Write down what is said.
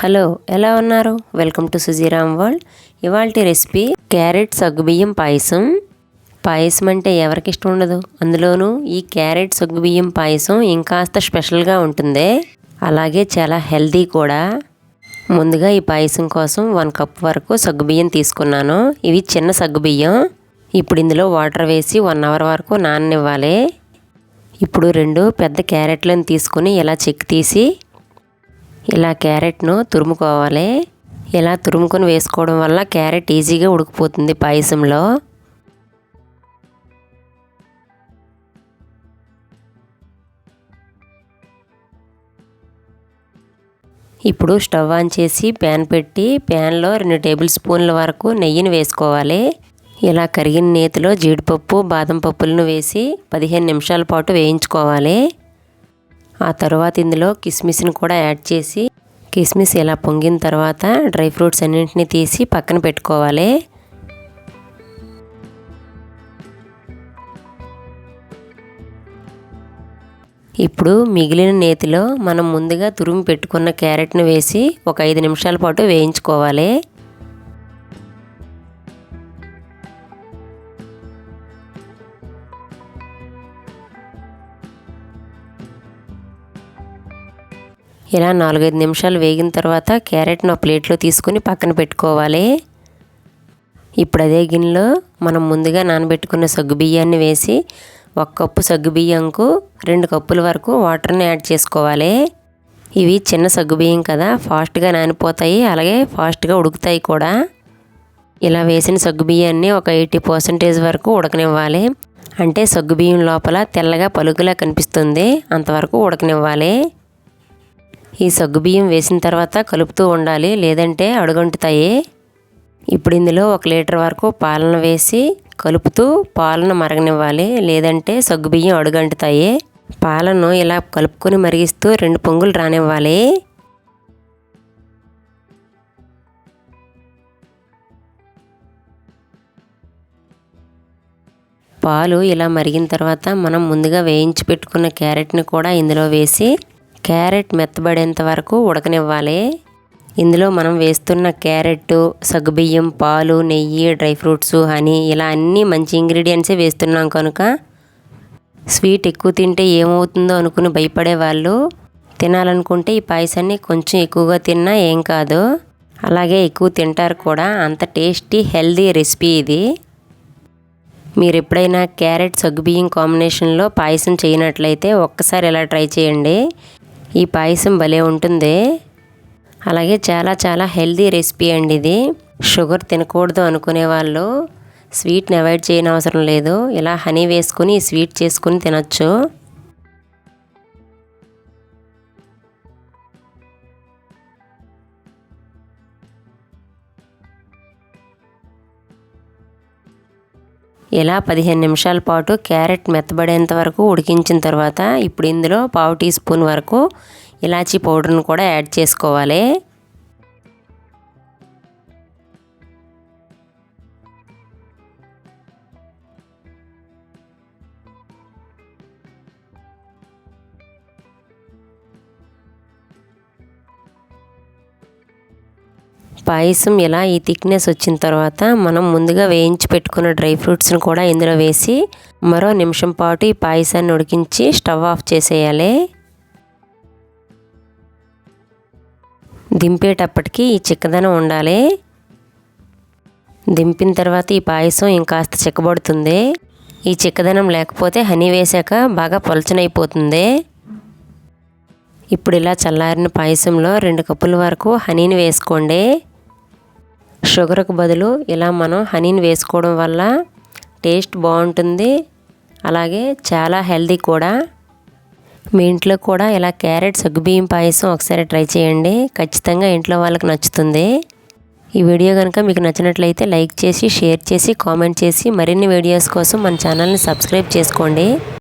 Hello ఎలా ఉన్నారు? Welcome to Sujiram world. ఇవాళ రెసిపీ క్యారెట్ సగ్గుబియ్యం పాయసం. పాయసం అంటే ఎవరికి ఇష్టం ఉండదు. అందులోనూ ఈ క్యారెట్ సగ్గుబియ్యం పాయసం ఇంకాస్త స్పెషల్గా ఉంటుంది. అలాగే చాలా హెల్దీ కూడా. ముందుగా ఈ పాయసం కోసం వన్ కప్ వరకు సగ్గుబియ్యం తీసుకున్నాను. ఇవి చిన్న సగ్గుబియ్యం. ఇప్పుడు ఇందులో వాటర్ వేసి వన్ అవర్ వరకు నాననివ్వాలి. ఇప్పుడు రెండు పెద్ద క్యారెట్లను తీసుకుని ఇలా చెక్ తీసి ఇలా క్యారెట్ను తురుముకోవాలి. ఇలా తురుముకొని వేసుకోవడం వల్ల క్యారెట్ ఈజీగా ఉడికిపోతుంది పాయసంలో. ఇప్పుడు స్టవ్ ఆన్ చేసి ప్యాన్ పెట్టి ప్యాన్లో రెండు టేబుల్ స్పూన్ల వరకు నెయ్యిని వేసుకోవాలి. ఇలా కరిగిన నేతిలో జీడిపప్పు బాదం పప్పులను వేసి పదిహేను నిమిషాల పాటు వేయించుకోవాలి. ఆ తర్వాత ఇందులో కిస్మిస్ని కూడా యాడ్ చేసి కిస్మిస్ ఇలా పొంగిన తర్వాత డ్రై ఫ్రూట్స్ అన్నింటినీ తీసి పక్కన పెట్టుకోవాలి. ఇప్పుడు మిగిలిన నేతిలో మనం ముందుగా తురుము పెట్టుకున్న క్యారెట్ను వేసి ఒక ఐదు నిమిషాల పాటు వేయించుకోవాలి. ఇలా నాలుగైదు నిమిషాలు వేగిన తర్వాత క్యారెట్ను ప్లేట్లో తీసుకుని పక్కన పెట్టుకోవాలి. ఇప్పుడు అదే గిన్నెలో మనం ముందుగా నానబెట్టుకున్న సగ్గుబియ్యాన్ని వేసి ఒక కప్పు సగ్గుబియ్యంకు రెండు కప్పుల వరకు వాటర్ని యాడ్ చేసుకోవాలి. ఇవి చిన్న సగ్గుబియ్యం కదా ఫాస్ట్గా నానిపోతాయి అలాగే ఫాస్ట్గా ఉడుకుతాయి కూడా. ఇలా వేసిన సగ్గుబియ్యాన్ని ఒక ఎయిటీ పర్సెంటేజ్ వరకు ఉడకనివ్వాలి. అంటే సగ్గుబియ్యం లోపల తెల్లగా పలుకులా కనిపిస్తుంది అంతవరకు ఉడకనివ్వాలి. ఈ సగ్గుబియ్యం వేసిన తర్వాత కలుపుతూ ఉండాలి లేదంటే అడుగంటుతాయి. ఇప్పుడు ఇందులో ఒక లీటర్ వరకు పాలను వేసి కలుపుతూ పాలను మరగనివ్వాలి లేదంటే సగ్గుబియ్యం అడుగంటుతాయి. పాలను ఇలా కలుపుకొని మరిగిస్తూ రెండు పొంగులు రానివ్వాలి. పాలు ఇలా మరిగిన తర్వాత మనం ముందుగా వేయించి పెట్టుకున్న క్యారెట్ని కూడా ఇందులో వేసి క్యారెట్ మెత్తబడేంత వరకు ఉడకనివ్వాలి. ఇందులో మనం వేస్తున్న క్యారెట్ సగ్గుబియ్యం పాలు నెయ్యి డ్రై ఫ్రూట్స్ హనీ ఇలా అన్నీ మంచి ఇంగ్రీడియంట్సే వేస్తున్నాం కనుక స్వీట్ ఎక్కువ తింటే ఏమవుతుందో అనుకుని భయపడే వాళ్ళు తినాలనుకుంటే ఈ పాయసాన్ని కొంచెం ఎక్కువగా తిన్నా ఏం కాదు. అలాగే ఎక్కువ తింటారు కూడా. అంత టేస్టీ హెల్దీ రెసిపీ ఇది. మీరు ఎప్పుడైనా క్యారెట్ సగ్గుబియ్యం కాంబినేషన్లో పాయసం చేయనట్లయితే ఒక్కసారి ఇలా ట్రై చేయండి. ఈ పాయసం భలే ఉంటుంది. అలాగే చాలా చాలా హెల్దీ రెసిపీ అండి ఇది. షుగర్ తినకూడదు అనుకునే వాళ్ళు స్వీట్ని అవాయిడ్ చేయని అవసరం లేదు. ఇలా హనీ వేసుకుని స్వీట్ చేసుకుని తినచ్చు. ఇలా పదిహేను నిమిషాల పాటు క్యారెట్ మెత్తబడేంత వరకు ఉడికించిన తర్వాత ఇప్పుడు ఇందులో పావు టీ స్పూన్ వరకు ఇలాచీ పౌడర్ను కూడా యాడ్ చేసుకోవాలి. పాయసం ఇలా ఈ థిక్నెస్ వచ్చిన తర్వాత మనం ముందుగా వేయించి పెట్టుకున్న డ్రై ఫ్రూట్స్ని కూడా ఇందులో వేసి మరో నిమిషం పాటు ఈ పాయసాన్ని ఉడికించి స్టవ్ ఆఫ్ చేసేయాలి. దింపేటప్పటికి ఈ చిక్కదనం ఉండాలి. దింపిన తర్వాత ఈ పాయసం ఇంకాస్త చిక్కబడుతుంది. ఈ చిక్కదనం లేకపోతే హనీ వేసాక బాగా పొలచనైపోతుంది. ఇప్పుడు ఇలా చల్లారిన పాయసంలో రెండు కప్పుల వరకు హనీని వేసుకోండి. షుగర్కు బదులు ఇలా మనం హనీని వేసుకోవడం వల్ల టేస్ట్ బాగుంటుంది. అలాగే చాలా హెల్దీ కూడా. మీ ఇంట్లో కూడా ఇలా క్యారెట్ సగ్గుబియ్యం పాయసం ఒకసారి ట్రై చేయండి. ఖచ్చితంగా ఇంట్లో వాళ్ళకి నచ్చుతుంది. ఈ వీడియో కనుక మీకు నచ్చినట్లయితే లైక్ చేసి షేర్ చేసి కామెంట్ చేసి మరిన్ని వీడియోస్ కోసం మన ఛానల్ని సబ్స్క్రైబ్ చేసుకోండి.